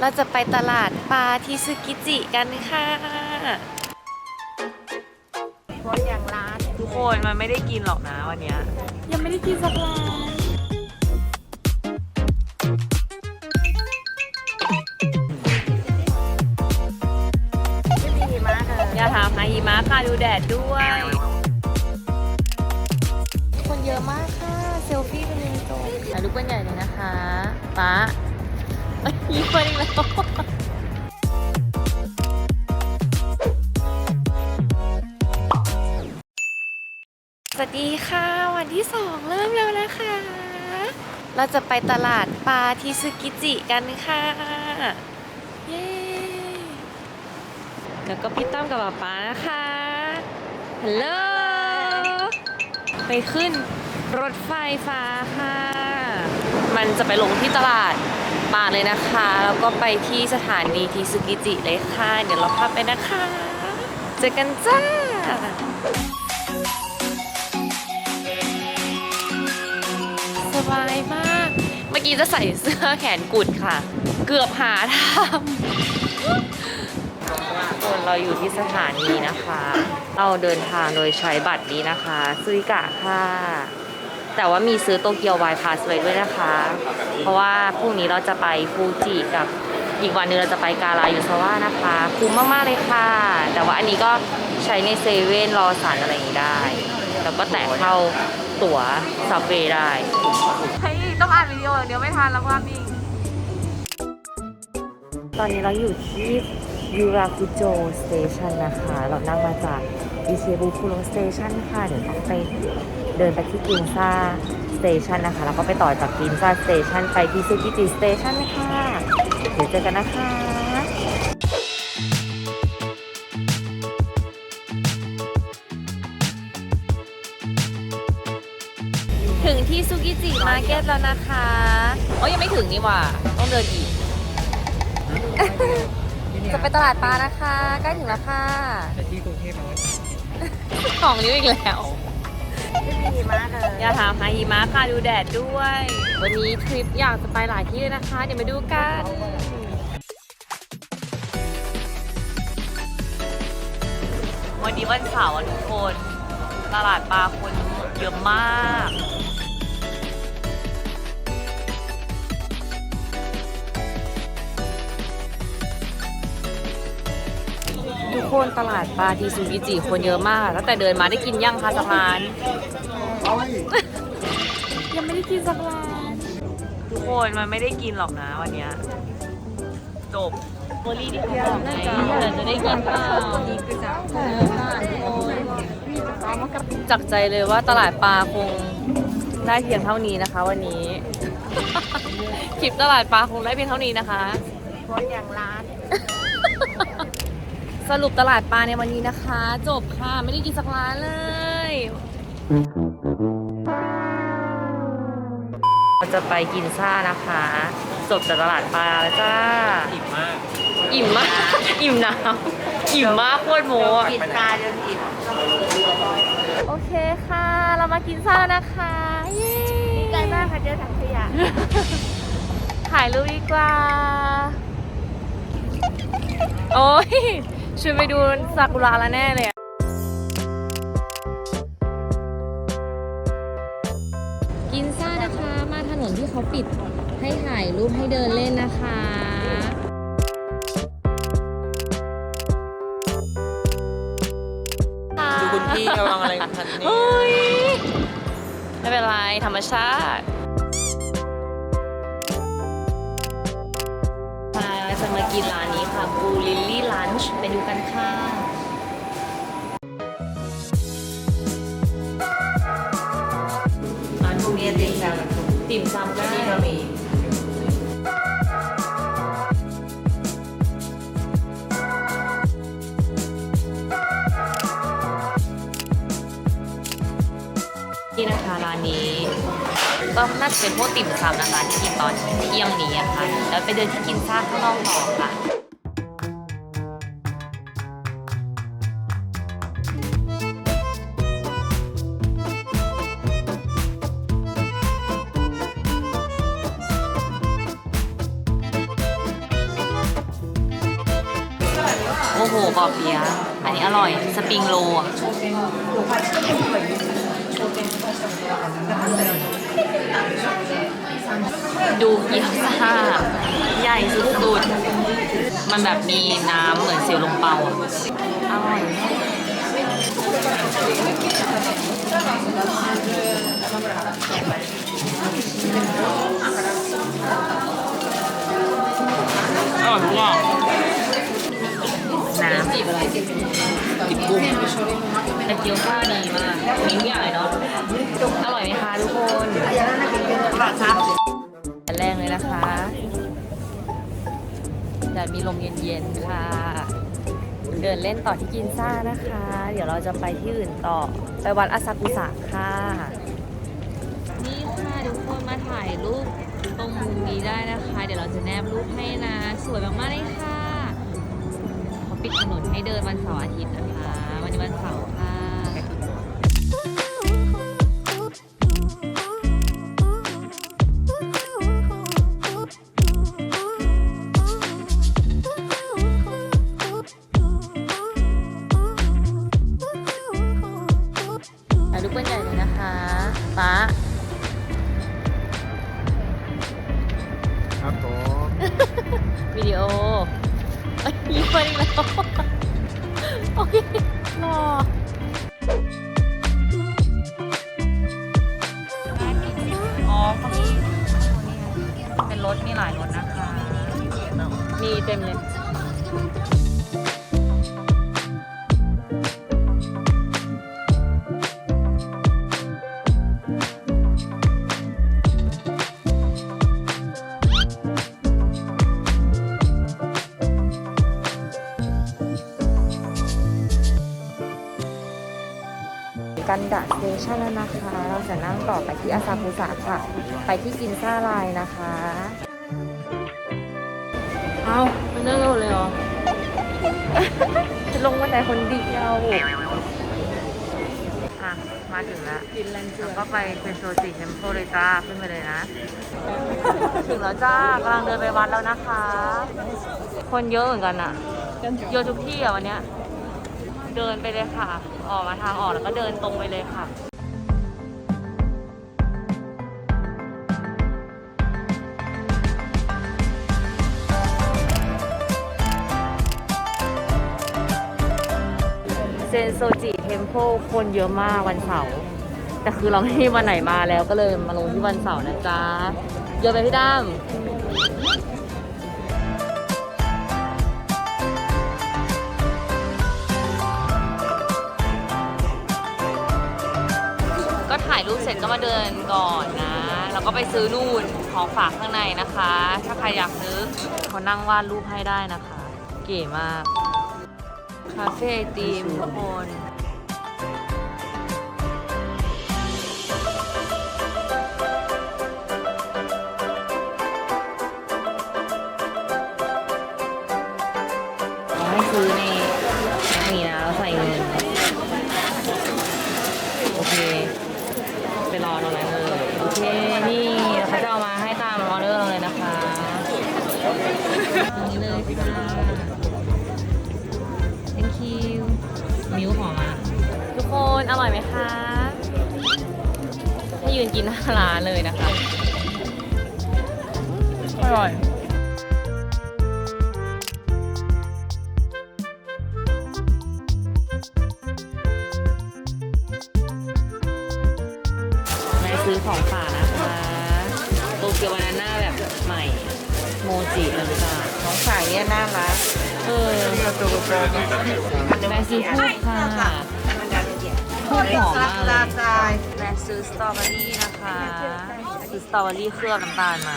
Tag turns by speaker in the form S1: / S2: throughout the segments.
S1: เราจะไปตลาดปลาที่ซึกิจิกันค่ะ
S2: คนอย่างร้าน
S3: ทุกคนมันไม่ได้กินหรอกนะวันเนี้ย
S1: ยังไม่ได้กินสักร้าน
S2: ไม่มีหิมะเลย
S3: อย่าถามหาหิมะค่ะดูแดดด้วย
S1: คนเยอะมากค่ะ เซลฟี่เป็นยังโตถ่ายรูปกันใหญ่เลยนะคะป้าเอ้ย มีคนอีกแล้วสวัสดีค่ะ วันที่สองเริ่มแล้วนะคะ เราจะไปตลาดปลาที่ซึกิจิกันค่ะ เย้แล้วก็พี่ตั้มกับป๊าป๊านะคะฮัลโหลไปขึ้นรถไฟฟ้าค่ะ มันจะไปลงที่ตลาด ปลาเลยนะคะ แล้วก็ไปที่สถานีทีซึกิจิเลยค่ะ เดี๋ยวเราพาไปนะคะ เจอกันจ้าสบายมาก เมื่อกี้จะใส่เสื้อแขนกุดค่ะ เกือบหาทำคนเราอยู่ที่สถานีนะคะ เราเดินทางโดยใช้บัตรนี้นะคะซุริกะค่ะ แต่ว่ามีซื้อโตเกียวไวพาสไว้ด้วยนะคะ เพราะว่าพรุ่งนี้เราจะไปฟูจิกับอีกวันหนึงเราจะไปกาลายูซาวะนะคะ คุ้มมากๆเลยค่ะ แต่ว่าอันนี้ก็ใช้ในเซเว่นรอสันอะไรอย่างนี้ได้ แล้วก็แตะเข้าตั๋วซับเวย์ได้
S3: เฮ้ย ต้องอ่านวิดีโออย่างเดียวไม่ทันแล้วภาพนิ่ง
S1: ตอนนี้เราอยู่ที่ยูราคุโจสเตชันนะคะ เรานั่งมาจากอิเชบุคุโรสเตชันค่ะ เดี๋ยวต้องไป เดินไปที่กินซ่าสเตชันนะคะ แล้วก็ไปต่อจากกินซ่าสเตชันไปที่ซูกิจิสเตชันค่ะเดี๋ยวเจอกันนะคะถึงที่ซูกิจิมาร์เก็ตแล้วนะคะโอ้ยยังไม่ถึงนี่หว่า ต้องเดินอีก จะไปตลาดปลานะคะ ใกล้ถึงแล้วค่ะ
S4: แต่ที่กรุงเทพมันก็
S1: สองนิ้วอีกแล้ว
S2: ไม่มีหิมะเลย
S3: อย่าถามหาหิมะค่ะดูแดดด้วย
S1: วันนี้ทริปอยากจะไปหลายที่เลยนะคะ เดี๋ยวมาดูกัน
S3: วันนี้วันเสาร์ทุกคน ตลาดปลาคนเยอะมาก
S1: คนตลาดปลาทีซูกิจิคนเยอะมากตั้งแต่เดินมาได้กินย่างคะสะพาน ยังไม่ได้กินสักร้าน
S3: ทุกคนมันไม่ได้กินหรอกนะวันเนี้ยจบโมลี่ที่เขาบอกไงแต่จะได้กินเปล่า
S1: จักใจเลยว่าตลาดปลาคงได้เพียงเท่านี้นะคะ วันนี้ คลิปตลาดปลาคงได้เพียงเท่านี้นะคะ
S2: คนอย่างร้าน
S1: สรุปตลาดปลาในวันนี้นะคะ จบค่ะ ไม่ได้กินสักร้านเลยเราจะไปกินซ่านะคะ จบจากตลาดปลาแล้วจ้า
S4: อิ่มมาก
S1: อิ่มมาก อิ่มน้ำอิ่มมากโคตรโมอะ
S2: ปิดตาจนอิ่ม
S1: โอเคค่ะ เรามากินซ่าแล้วนะคะเย้
S2: ดีใจมากค่ะเจอถังขยะ
S1: ถ่ายรูปดีกว่า โอ้ย ชวนไปดูซากุระแล้วแน่เลยอะกินซ่านะคะ มาถนนที่เขาปิดให้ถ่ายรูปให้เดินเล่นนะคะ
S4: ดูคุณพี่ระวังอะไรทันนี่
S1: เฮ้ย ไม่เป็นไร ธรรมชาติ กินร้านนี้ค่ะบูลิลลี่ลันช์ไปดูกันค่ะ
S2: ร้านพวกนี้ติดแซวแบบ
S1: ติ่มซำก็
S2: นี่
S1: นี่
S2: ก็มี
S1: นี่นะคะร้านนี้ ก็น่าจะเป็นพวกติ่มซำนะคะที่กินตอนเที่ยงนี้นะคะแล้วไปเดินที่กินซ่าข้างนอกต่อค่ะโอ้โหปอเปียะอันนี้อร่อย สปริงโรลอะ ดูเกี๊ยวซ่าใหญ่สุดๆ มันแบบมีน้ำเหมือนเสียวลงเปาอะ เย็นค่ะ เดินเล่นต่อที่กินซ่านะคะ เดี๋ยวเราจะไปที่อื่นต่อ ไปวัดอาซากุสะค่ะ นี่ค่ะทุกคนมาถ่ายรูปตรงมุมนี้ได้นะคะ เดี๋ยวเราจะแนบรูปให้นะ สวยมากๆเลยค่ะเขาปิดถนนให้เดินวันเสาร์อาทิตย์นะคะ วันนี้วันเสาร์ค่ะ กันดะสเตชันแล้วนะคะ เราจะนั่งต่อไปที่อาซากุสะค่ะ ไปที่กินซ่าไลน์นะคะ เอามันเลิกแล้วเลยเหรอ จะลงวันไหนคนเดียวอะ มาถึงแล้วแล้วก็ไปเป็นโซจิเทมโพเลยจ้าขึ้นไปเลยนะ ถึงแล้วจ้ากำลังเดินไปวัดแล้วนะคะ คนเยอะเหมือนกันอะเยอะทุกที่อะวันเนี้ย เดินไปเลยค่ะ ออกมาทางออกแล้วก็เดินตรงไปเลยค่ะเซนโซจิเทมเพลคนเยอะมากวันเสาร์แต่คือเราไม่มีวันไหนมาแล้วก็เลยมาลงที่วันเสาร์นะจ๊ะเยอะไปพี่ด้าม เสร็จก็มาเดินก่อนนะ แล้วก็ไปซื้อนู่นของฝากข้างในนะคะ ถ้าใครอยากซื้อเขานั่งวาดรูปให้ได้นะคะ เก๋มาก คาเฟ่ไอติมทุกคน อร่อยไหมคะให้ยืนกินหน้าร้านเลยนะคะ อร่อยมาซื้อของฝากนะคะโตเกียวบานาน่าแบบใหม่ โมจิต่าง
S2: ของฝากเนี่ยน่ารัก
S1: ๆเออ
S2: เราตัวกระโปรง
S1: แม่ซื้อพูดค่ะ พูดหอมมากเลย
S2: ทราย
S1: แม่ซื้อสตรอเบอรี่นะคะ ซื้อสตรอเบอรี่เคลือบน้ำตาลมา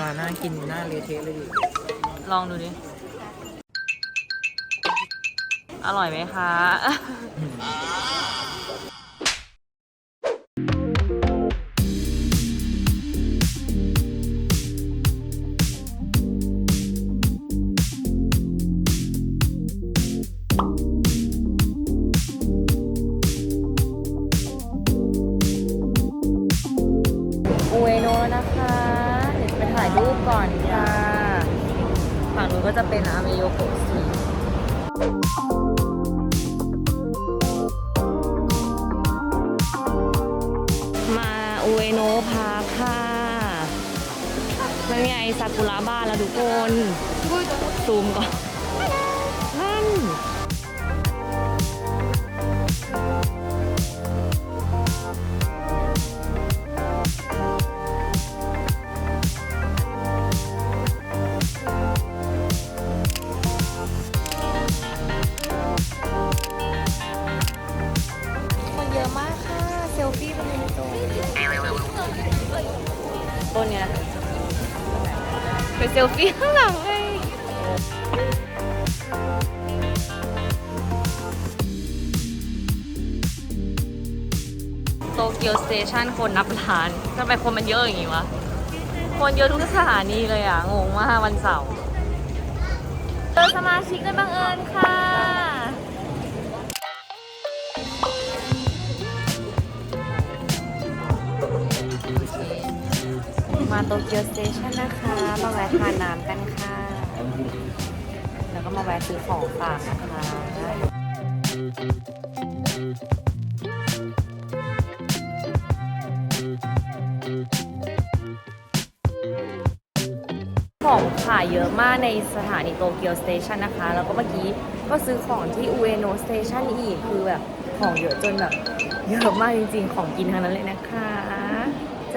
S4: ร้านน่ากินหน้าเละเทะเลย
S1: ลองดูดิ อร่อยไหมคะ ซากุระบ้านแล้วทุกคนซูมก่อนนั่นคนเยอะมากค่ะ เซลฟี่เป็นโตต้นเนี้ย ไปเซลฟี่ข้างหลังเลย โตเกียวสเตชันคนนับล้านทำไมคนมันเยอะอย่างงี้วะ คนเยอะทุกสถานีเลยอะ งงมากวันเสาร์เจอสมาชิกได้บังเอิญค่ะ มาโตเกียวสเตชันนะคะ มาแวะทานน้ำกันค่ะ แล้วก็มาแวะซื้อของฝากนะคะของขายเยอะมากในสถานีโตเกียวสเตชันนะคะ แล้วก็เมื่อกี้ก็ซื้อของที่อุเอโนสเตชันอีก คือแบบของเยอะจนแบบเยอะมากจริงๆ ของกินทั้งนั้นเลยนะคะ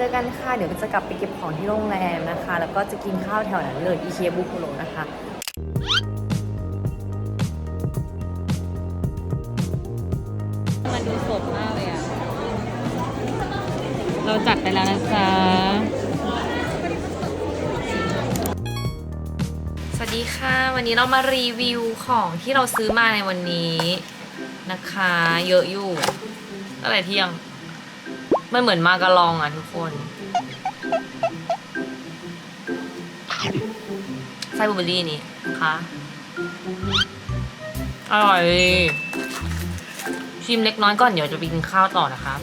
S1: เจอกันค่ะ เดี๋ยวจะกลับไปเก็บของที่โรงแรมนะคะ แล้วก็จะกินข้าวแถวนั้นเลยอีเคียบุคุโรนะคะมันดูสดมากเลยอะ เราจัดไปแล้วนะจ๊ะ สวัสดีค่ะ วันนี้เรามารีวิวของที่เราซื้อมาในวันนี้นะคะ เยอะอยู่อะไรเที่ยง มันเหมือนมากระลองอะทุกคนไส้บลูเบอร์รี่นี่นะคะอร่อยชิมเล็กน้อยก่อนเดี๋ยวจะไปกินข้าวต่อนะคะ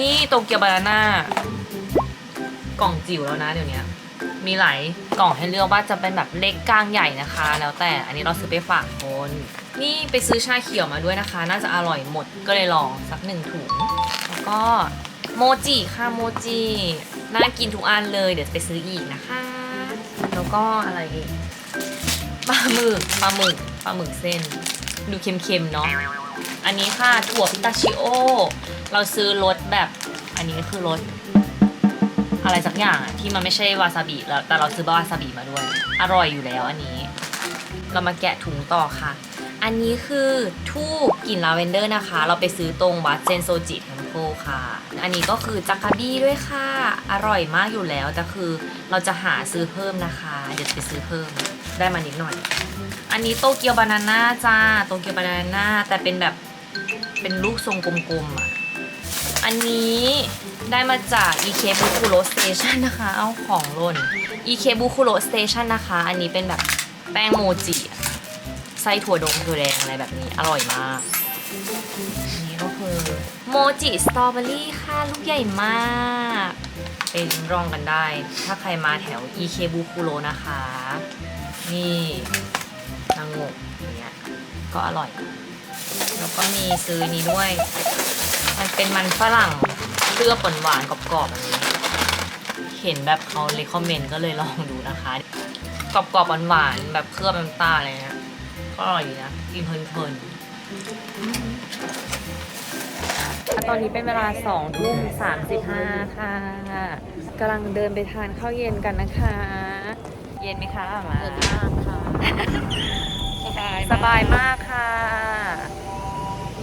S1: นี่โตเกียวบานาน่ากล่องจิ๋วแล้วนะเดี๋ยวนี้มีหลายกล่องให้เลือกว่าจะเป็นแบบเล็กกลางใหญ่นะคะ แล้วแต่อันนี้เราซื้อไปฝากคนนี่ไปซื้อชาเขียวมาด้วยนะคะ น่าจะอร่อยหมดก็เลยลองสักหนึ่งถุง แล้วก็ โมจิค่ะโมจิน่ากินทุกอันเลยเดี๋ยวไปซื้ออีกนะคะ แล้วก็อะไรอีกปลาหมึกปลาหมึกปลาหมึกเส้น ดูเค็มๆเนาะอันนี้ค่ะถั่วพิตาชิโอ เราซื้อรสแบบ อันนี้คือรสอะไรสักอย่างที่มันไม่ใช่วาซาบิแล้วแต่เราซื้อวาซาบิมาด้วย อร่อยอยู่แล้วอันนี้ เรามาแกะถุงต่อค่ะ อันนี้คือทูบกลิ่นลาเวนเดอร์นะคะ เราไปซื้อตรงวัดเซนโซจิเทม โ e ค่ะ อันนี้ก็คือจักราบี้ด้วยค่ะ อร่อยมากอยู่แล้ว แต่คือเราจะหาซื้อเพิ่มนะคะ เดี๋ยวไปซื้อเพิ่ม ได้มานิดหน่อย อันนี้โตเกียวบานาน่าจ้า โตเกียวบานาน่าแต่เป็นแบบ เป็นลูกทรงกลมๆอะ อันนี้ได้มาจาก EK b u k u r o Station นะคะ เอาของล่น EK b u k u r o Station นะคะ อันนี้เป็นแบบแป้งโมจิไส้ถั่วดงถั่วแดงอะไรแบบนี้ อร่อยมาก นนี้ก็คือโมจิสตรอเบอรี่ค่ะลูกใหญ่มากไปลองกันได้ ถ้าใครมาแถว EK b u k u r o นะคะ นี่นางงกอย่างเงี้ยก็อร่อย แล้วก็มีซื้อนี้ด้วย มันเป็นมันฝรั่งเคลือบหวานๆกรอบๆแบบนี้ เห็นแบบเขาเลคอมเมนต์ก็เลยลองดูนะคะ กรอบๆหวานๆแบบเคลือบน้ำตาลอะไรเงี้ยก็อร่อยดีนะกินเพลินๆ ตอนนี้เป็นเวลา2ทุ่ม35 ค่ะกำลังเดินไปทานข้าวเย็นกันนะคะ เย็นไหมคะหมา
S2: เกินมากค่ะ
S1: สบายมากค่ะ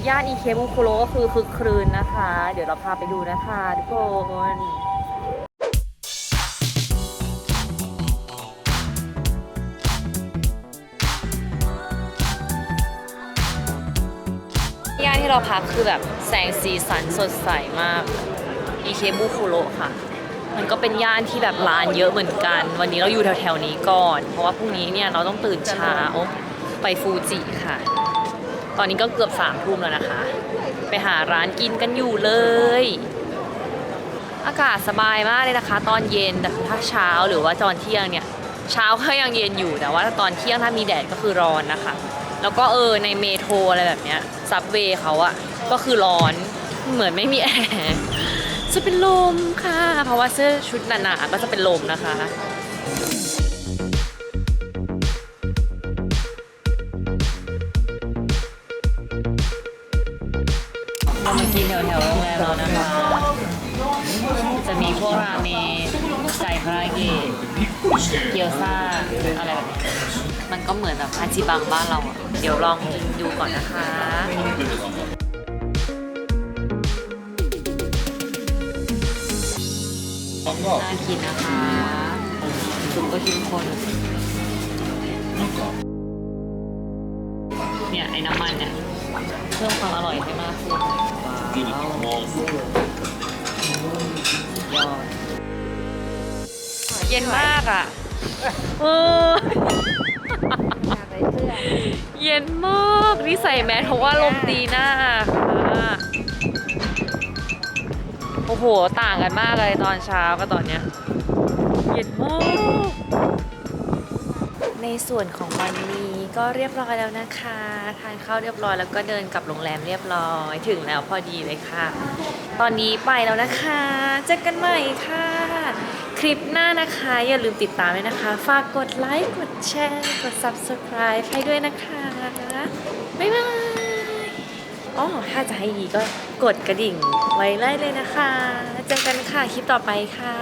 S1: ย่านอีเคบุคุโรก็คือคึกครืนนะคะ เดี๋ยวเราพาไปดูนะคะทุกคน เราพักคือแบบแสงสีสันสดใสมากอีเคบุคุโรค่ะ มันก็เป็นย่านที่แบบร้านเยอะเหมือนกัน วันนี้เราอยู่แถวๆนี้ก่อน เพราะว่าพรุ่งนี้เนี่ยเราต้องตื่นเช้าไปฟูจิค่ะ ตอนนี้ก็เกือบสามทุ่มแล้วนะคะ ไปหาร้านกินกันอยู่เลย อากาศสบายมากเลยนะคะ ตอนเย็นแต่ถ้าเช้าหรือว่าตอนเที่ยงเนี่ย เช้าก็ยังเย็นอยู่แต่ว่าตอนเที่ยงถ้ามีแดดก็คือร้อนนะคะ แล้วก็เออในเมโทรอะไรแบบเนี้ยซับเวย์เขาอะก็คือร้อนเหมือนไม่มีแอร์จะเป็นลมค่ะ เพราะว่าเสื้อชุดหนาๆก็จะเป็นลมนะคะเรามากินแถวๆโรงแรมเรานะคะ จะมีพวกราเมง ราเกะเกี๊ยวซ่าอะไรแบบนี้มันก็เหมือนแบบอาจิบังบ้านเราอะเดี๋ยวลองกินดูก่อนนะคะน่ากินนะคะซุปก็เข้มข้นเนี่ยไอ้น้ำมันเนี่ยเพิ่มความอร่อยให้มากขึ้นว้าวยอด เย็นมากอะเออเย็นมากนี่ใส่แมสเพราะว่าลมตีหน้าค่ะโอ้โห ต่างกันมากเลยตอนเช้ากับตอนเนี้ย เย็นมาก ในส่วนของวันนี้ก็เรียบร้อยแล้วนะคะ ทานข้าวเรียบร้อยแล้วก็เดินกลับโรงแรมเรียบร้อย ถึงแล้วพอดีเลยค่ะ ตอนนี้ไปแล้วนะคะ เจอกันใหม่ค่ะ คลิปหน้านะคะ อย่าลืมติดตามด้วยนะคะ ฝากกดไลค์ กดแชร์ กด subscribe ให้ด้วยนะคะ บ๊ายบาย อ๋อ ถ้าจะให้ดีก็กดกระดิ่งไว้ไล่เลยนะคะ เจอกันค่ะ คลิปต่อไปค่ะ